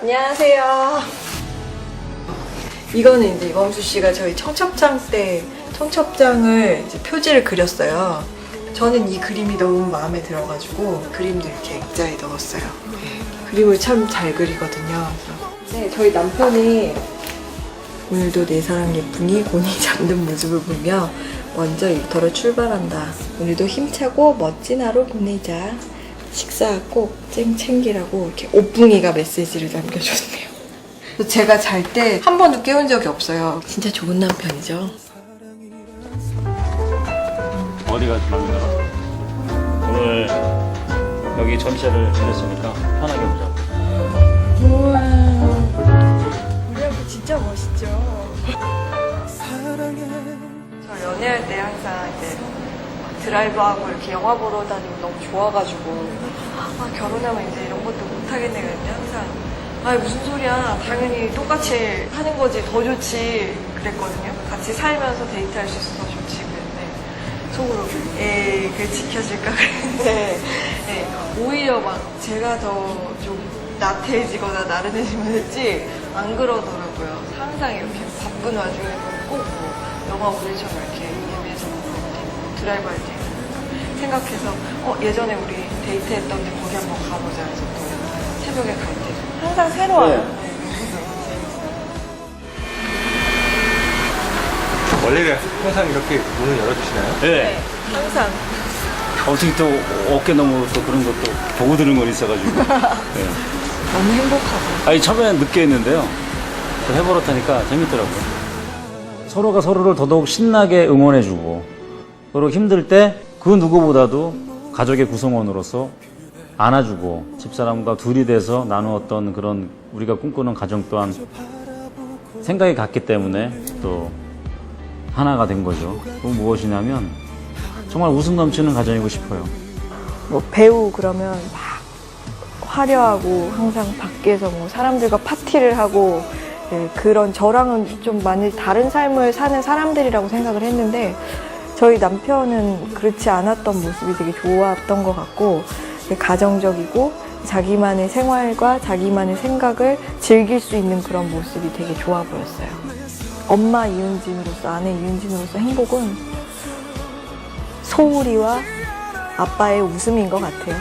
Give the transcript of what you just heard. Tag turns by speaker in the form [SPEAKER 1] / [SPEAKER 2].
[SPEAKER 1] 안녕하세요. 이거는 이제 이범수 씨가 저희 청첩장 때 청첩장을 이제 표지를 그렸어요. 저는 이 그림이 너무 마음에 들어가지고 그림도 이렇게 액자에 넣었어요. 네, 그림을 참 잘 그리거든요. 네, 저희 남편이 오늘도 내 사랑 예쁜이 곤이 잡는 모습을 보며 먼저 일터로 출발한다. 오늘도 힘차고 멋진 하루 보내자. 식사 꼭쨍 챙기라고 이렇게 오뿡이가 메시지를 남겨줬네요. 제가 잘 때 한 번도 깨운 적이 없어요. 진짜 좋은 남편이죠.
[SPEAKER 2] 어디가 마음에 들어? 오늘 여기 전체를 빌렸으니까 편하게 보자.
[SPEAKER 1] 우와. 우리 아빠 진짜 멋있죠. 저 연애할 때 항상 이제 막 드라이브하고 이렇게 영화 보러 다니면 너무 좋아가지고 아 결혼하면 이제 이런 것도 못하겠네 그랬는데 항상. 아 무슨 소리야. 당연히 똑같이 하는 거지. 더 좋지. 그랬거든요. 같이 살면서 데이트할 수 있어서 더 좋지. 그랬는데 속으로 에이 그게 지켜질까? 그랬는데 네, 오히려 막 제가 더 좀 나태해지거나 나른해지면 했지 안 그러더라고요. 항상 이렇게 바쁜 와중에도 꼭뭐 영화 오디션 이렇게 예매해서 보고 드라이브 할 때 생각해서 어 예전에 우리 데이트했던 데 거기 한번 가보자 해서 또 새벽에 갈 때 항상 새로워요
[SPEAKER 2] 네.
[SPEAKER 3] 원래는 항상 이렇게 문을 열어주시나요?
[SPEAKER 2] 네.
[SPEAKER 1] 항상
[SPEAKER 2] 어떻게 또 어깨 또 그런 것도 보고 들은 건 있어가지고. 네.
[SPEAKER 1] 너무 행복하고
[SPEAKER 2] 아니 처음에는 늦게 했는데요. 또 해버릇하니까 재밌더라고요. 서로가 서로를 더더욱 신나게 응원해주고 서로 힘들 때 그 누구보다도 가족의 구성원으로서 안아주고 집사람과 둘이 돼서 나누었던 그런 우리가 꿈꾸는 가정 또한 생각이 같기 때문에 또 하나가 된 거죠. 그건 무엇이냐면 정말 웃음 넘치는 가정이고 싶어요.
[SPEAKER 1] 뭐 배우 그러면 막 화려하고 항상 밖에서 뭐 사람들과 파티를 하고 네, 그런 저랑은 좀 많이 다른 삶을 사는 사람들이라고 생각을 했는데 저희 남편은 그렇지 않았던 모습이 되게 좋았던 것 같고 가정적이고 자기만의 생활과 자기만의 생각을 즐길 수 있는 그런 모습이 되게 좋아 보였어요. 엄마 이은진으로서 아내 이은진으로서 행복은 소울이와 아빠의 웃음인 것 같아요.